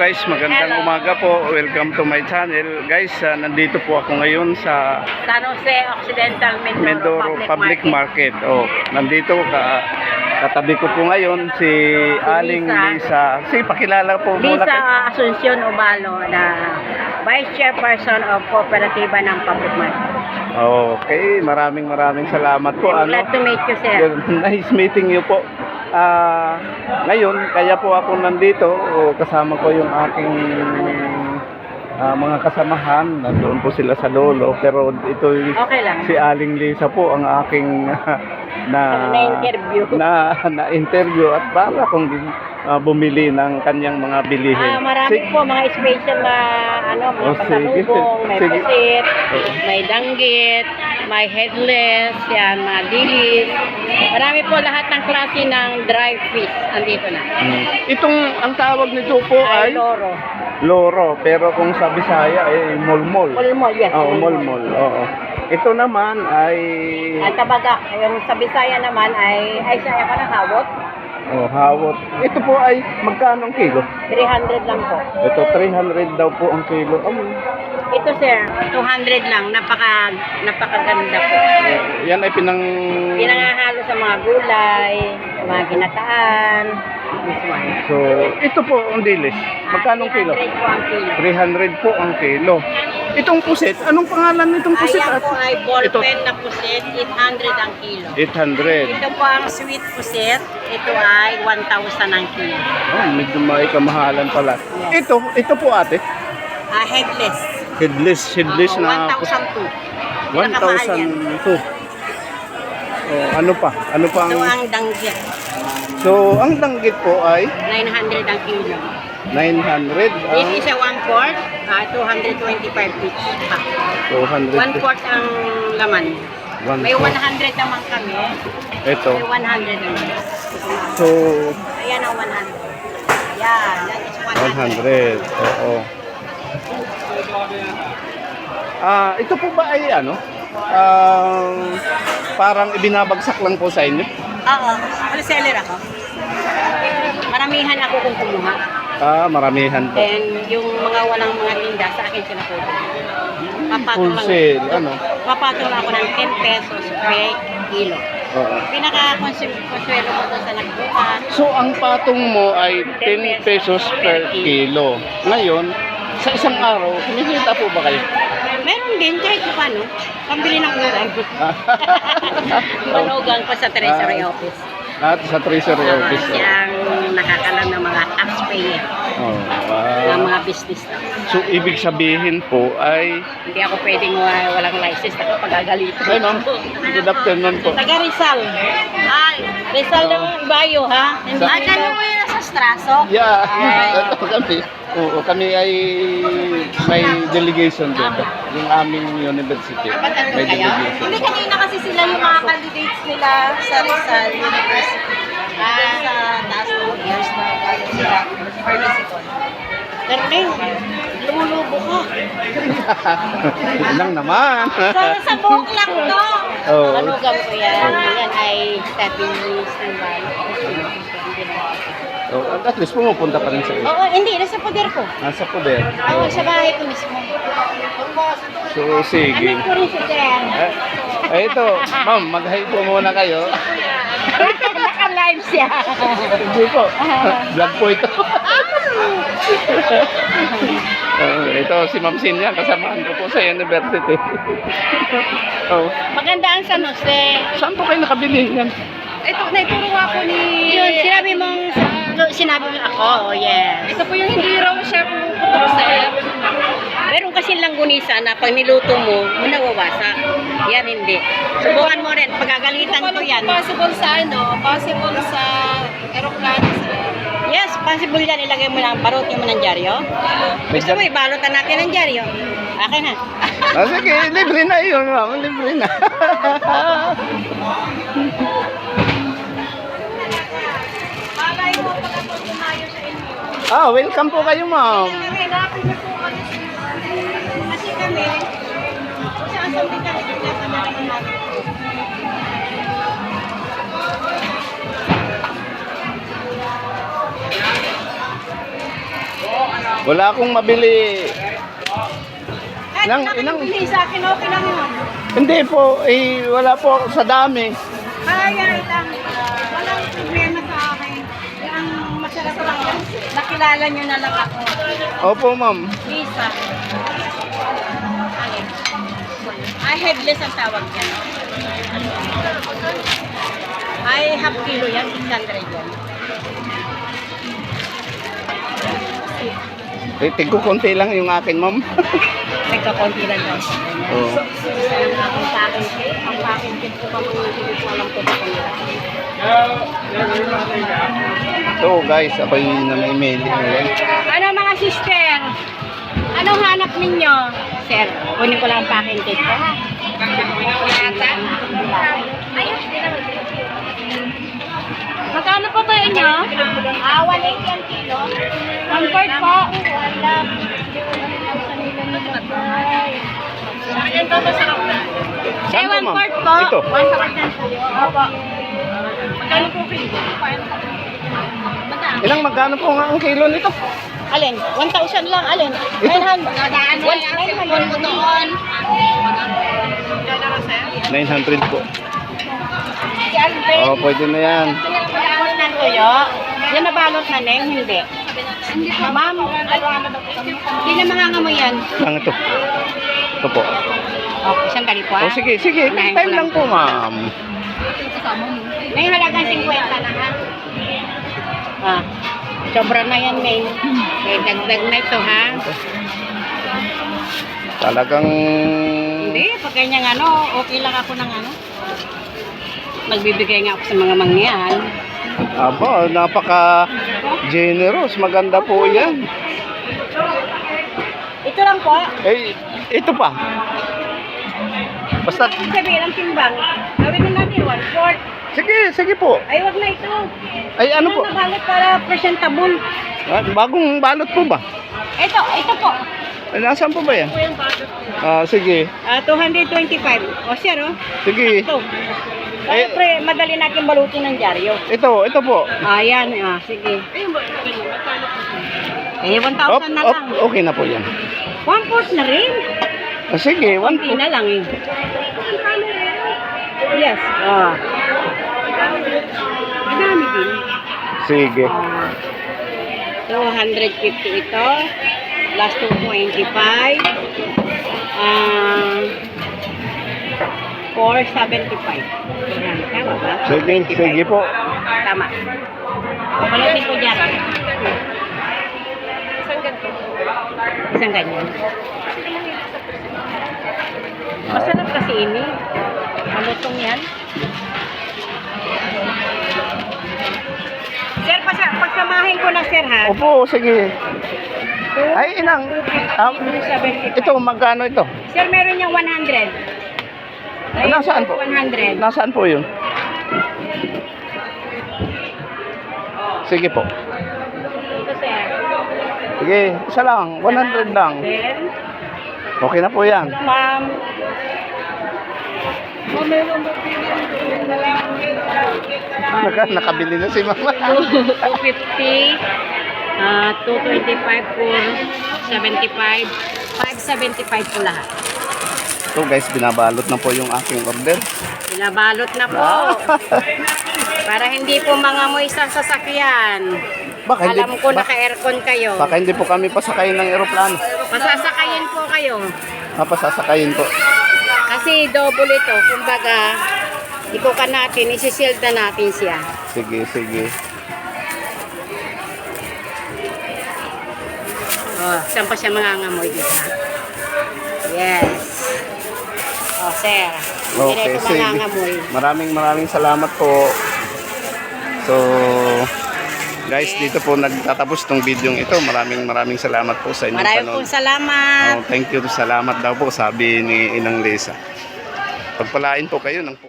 guys, magandang Hello. umaga po. Welcome to my channel. Guys, ah, nandito po ako ngayon sa San Jose Occidental Mindoro, Mindoro Public Market. Oh, nandito ka katabi ko po ngayon si Aling Lisa. Si pakilala po muna Lisa Asuncion Obalo na Vice Chairperson of Kooperatiba ng Public Market. Okay, maraming maraming salamat po. Ano? Glad to meet you, sir. Nice meeting you po. Ah, ngayon, kaya po ako nandito, o kasama ko yung aking ah, mga kasamahan, nandoon po sila sa lolo, pero ito Okay lang. si Aling Lisa po ang aking na Na-interview. na na interview at para kung ah, bumili ng kanyang mga bilihin. Ah, marami Sig- po mga special na ano, mga Oh, sige. pasalubong, may Sige. pusit, may danggit, may headless, yan, mga dilis. Marami po lahat ng klase ng dry fish andito na. Hmm. Itong ang tawag nito po ay Ay, loro. loro, pero kung sa Bisaya ay mulmol. Mulmol, yes. Oo, mulmol. Oo. Ito naman ay At tabagak, yung sa Bisaya naman ay, ay sa ako ng hawot, oh, hawot. Ito po ay magkano ang kilo? 300 lang po. Ito 300 daw po ang kilo. Oh, Ito sir, 200 lang, napaka, napakaganda po. yan ay pinang Pinangahalo sa mga gulay, sa mga ginataan, this one. So, ito po ang dilis. Magkano ang kilo? 300 po ang kilo. 300 po ang kilo. Itong pusit, anong pangalan nitong pusit? Ayan po ay Ito, ballpen na pusit, 800 ang kilo. 800. Ito po ang sweet pusit, ito ay 1,000 ang kilo. Oh, medyo may kamahalan pala. Ito, ito po ate. Ah, headless. Headless, headless Oo, na 1,002. Pinakamahal yan. 1,002. Oh, ano pa? Ano pa Ito ang... ang danggit, So, ang danggit po ay 900 ang kilo. 900. Ang This is a 1 quart, ah, 225 each. Ah, 200. 1 quart ang laman. One May quart. 100 naman kami. Ito. May 100 naman. So, Ayan ang 100. Yan, that is 100. 100. Oo. Ah, ito po ba ay ano? Ah, parang ibinabagsak lang po sa inyo. Oo, wholesaler ako. Maramihan ako kung kumuha. Ah, maramihan po. Then, yung mga walang mga tinda, sa akin po. Papatong lang. Wholesale, ano? Papatong lang ako ng 10 pesos per kilo. Oo. Pinaka-consuelo ko doon sa nagbukas. So, ang patong mo ay 10 pesos per kilo. Ngayon, sa isang araw, kumikita po ba kayo? Meron din kahit pa paano. Pambili ng ulam. Manugang ko sa Treasury Ah. Office. At sa treasury Uh, office. siyang nakakalam ng mga taxpayer, Oh, ng wow. mga business na. So, ibig sabihin po ay... Hindi ako pwedeng wa- walang license na pagagalitan. Ay, ma'am. Good afternoon po. Taga Rizal. Ay, Rizal ng Ibayo, ha? Hindi Sa- ah, dyan mo yun sa Straso? Yeah, Ay. ito kami. Oo, kami ay may delegation dito. Yung aming university. May delegation. Hindi kanina kasi sila yung mga candidates nila sa Rizal University. Ah, sa taas ng years na galing sila participant. Karning, lumulubo ko. Lang naman. Sa, sa buhok lang to. Oo. Manugang ko yan. Yan ay stepping years ng bayo. Oh, at least pumupunta pa rin sa iyo. Oo, hindi. Nasa poder ko. Nasa poder. Oo, sa bahay ko mismo. So, sige. Amin ko rin si Jen. Eh, eh, ito, ma'am, mag-hi po muna kayo. Naka-live siya. Hindi po. Vlog po ito. Oh, ito si Ma'am Sinya, kasamaan ko po sa university. oh, Maganda ang San Jose. saan po kayo nakabili yan? Ito, naituro ako ni... Yun, sinabi mong, sinabi mo ako, oh yes. Ito po yung hindi raw siya puputuro sa Meron kasi langgunisa na pag niluto mo, nawawasak. Yan hindi. Subukan mo rin, pagagalitan ko yan. Possible sa ano, possible sa aeroplano sa... Yes, possible yan. Ilagay mo lang, barutin mo ng dyaryo. Gusto mo, ibalutan natin ng dyaryo. Akin ha. Ah, sige, libre na yun, ma'am. Libre na. Malay mo pag ako tumayo sa inyo. Ah, welcome po kayo, ma'am. Niyo po kami Kasi kami, kung saan. Wala akong mabili. Kahit Inang- Inang, inang, sa akin, okay lang yun. Hindi po, eh, wala po sa dami. Lang, walang nakilala niyo na lang ako. Opo, ma'am. Lisa. Alin? Ay, headless ang tawag yan. Ay, half kilo yan, 600 yan. Eh, tigko konti lang yung akin, ma'am. Nagkakonti lang daw. Oo. Ang kit, ang kit ko pa mga hindi ko alam ko sa kanila. So, guys, ako yung namimili ngayon. Ano mga sister? Anong hanap ninyo? Sir, kunin ko lang ang packing cake ko. Magkano po ba inyo? Ah, 180 ang kilo. One quart po. Wala. Ayan to, masarap na. Eh, one quart po. Ito. One quart na po. Opo. Magkano po kilo? Ilang magkano po nga ang kilo nito? Alin? 1,000 lang. Alin? Ito. 900. Dadaan mo yan. mo doon. 900 po. Oo, pwede na yan. Balot ng tuyo. Yan na balot na neng, hindi. Ma'am, hindi na mangangamoy yan. Lang ito. Ito po. Okay, sandali po. ah. Oh, sige, sige. Unahin Time lang po, ma'am. May halagang 50 na ha. Ah, sobra na yan, May. May dagdag na ito, ha? Talagang... Hindi, pag ganyan ano, okay lang ako ng ano. Magbibigay nga ako sa mga mangyan. Aba, napaka generous. Maganda po yan. Ito lang po. Eh, ito pa. Basta, Sabi, ilang timbang. Natin, one fourth. sige, sige po. Ay, wag na ito. Ay, ano po? Ano balot para presentable? Ah, bagong balot po ba? Ito, ito po. Ay, nasaan po ba yan? Ito yung balot. Ah, sige. Ah, 225. O, sir, oh. Sige. Ito. Kaya, Eh. pre, madali natin balutin ng dyaryo. Ito, ito po. Ayan, ah, sige. Eh, 1,000 Op, na op, lang. okay na po yan. One fourth na rin. Ah, sige, one Kunti na lang eh. Yes. Ah. Madami din. Sige. Ah. 250 ito. Plus 225. Ah. 475. Ayan, tama ba? Sige, sige po. Tama. Palutin ko dyan. Isang ganito. Isang ganyan. Masarap kasi ini. Malutong yan. Sir, pasa, pagsamahin ko na sir ha. Opo, sige. Ay, inang. Um, 275. ito, magkano ito? Sir, meron niyang 100. Ah, nasaan po? 100. Nasaan po yun? Sige po. Ito sir. Sige, isa lang. 100 lang. Then, Okay na po yan. ma'am. Naka, nakabili na si mama. 250, ah 225 for 75, 575 po lahat. So guys, binabalot na po yung aking order. Binabalot na po. Para hindi po mangamoy sa sasakyan. Baka hindi, Alam ko baka, naka-aircon kayo. baka hindi po kami pasakayin ng eroplano. Masasakayin po kayo. Mapasasakayin po. Kasi double ito. Kumbaga, ikukan natin, isisilda natin siya. Sige, sige. Oh, saan pa siya mangangamoy dito? Yes. Oh, sir. Okay, Diretso sige. mangangamoy. Maraming maraming salamat po. So, guys, dito po nagtatapos tong video ito. Maraming maraming salamat po sa inyong Maraming panonood. pong salamat. Oh, thank you, salamat daw po, sabi ni Inang Lisa. Pagpalain po kayo ng